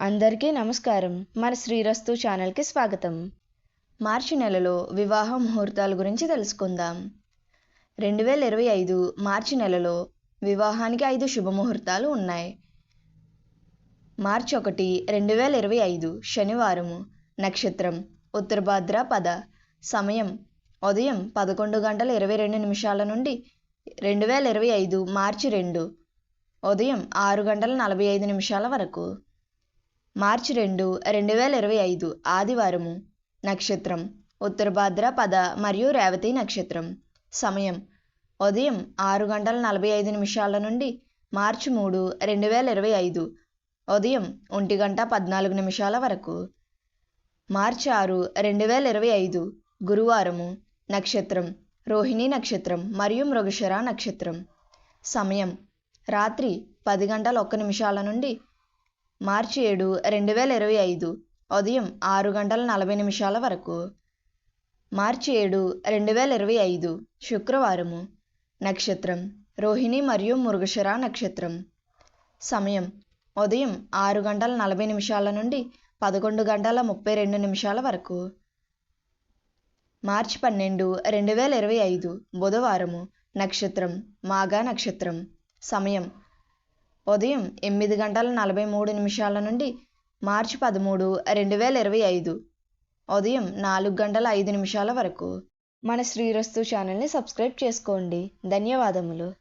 అందరికీ నమస్కారం. మన శ్రీరస్తు ఛానల్కి స్వాగతం. మార్చి నెలలో వివాహ ముహూర్తాల గురించి తెలుసుకుందాం. రెండు వేల ఇరవై ఐదు మార్చి నెలలో వివాహానికి ఐదు శుభముహూర్తాలు ఉన్నాయి. మార్చి ఒకటి రెండు వేల ఇరవై ఐదు శనివారము నక్షత్రం ఉత్తరభాద్ర పద సమయం ఉదయం పదకొండు గంటల ఇరవై రెండు నిమిషాల నుండి రెండు వేల ఇరవై ఐదు మార్చి రెండు ఉదయం ఆరు గంటల నలభై ఐదు నిమిషాల వరకు. మార్చి రెండు రెండు వేల ఇరవై ఐదు ఆదివారము నక్షత్రం ఉత్తరభాద్ర పద మరియు రేవతి నక్షత్రం. సమయం ఉదయం ఆరు గంటల నలభై ఐదు నిమిషాల నుండి మార్చి మూడు రెండు వేల ఇరవై ఐదు ఉదయం ఒంటి గంట పద్నాలుగు నిమిషాల వరకు. మార్చి ఆరు రెండు వేల ఇరవై ఐదు గురువారము నక్షత్రం రోహిణి నక్షత్రం మరియు మృగశిర నక్షత్రం. సమయం రాత్రి పది గంటల ఒక్క నిమిషాల నుండి మార్చి ఏడు రెండు వేల ఇరవై ఐదు ఉదయం ఆరు గంటల నలభై నిమిషాల వరకు. మార్చి ఏడు రెండు వేల ఇరవై ఐదు శుక్రవారము నక్షత్రం రోహిణి మరియు మృగశిర నక్షత్రం. సమయం ఉదయం ఆరు గంటల నలభై నిమిషాల నుండి పదకొండు గంటల ముప్పై రెండు నిమిషాల వరకు. మార్చి పన్నెండు రెండు వేల ఇరవై ఐదు బుధవారము నక్షత్రం మాఘ నక్షత్రం. సమయం ఉదయం ఎనిమిది గంటల నలభై మూడు నిమిషాల నుండి మార్చి పదమూడు రెండు వేల ఇరవై ఐదు. ఉదయం నాలుగు గంటల ఐదు నిమిషాల వరకు మన శ్రీరస్తు ఛానల్ని సబ్స్క్రైబ్ చేసుకోండి. ధన్యవాదములు.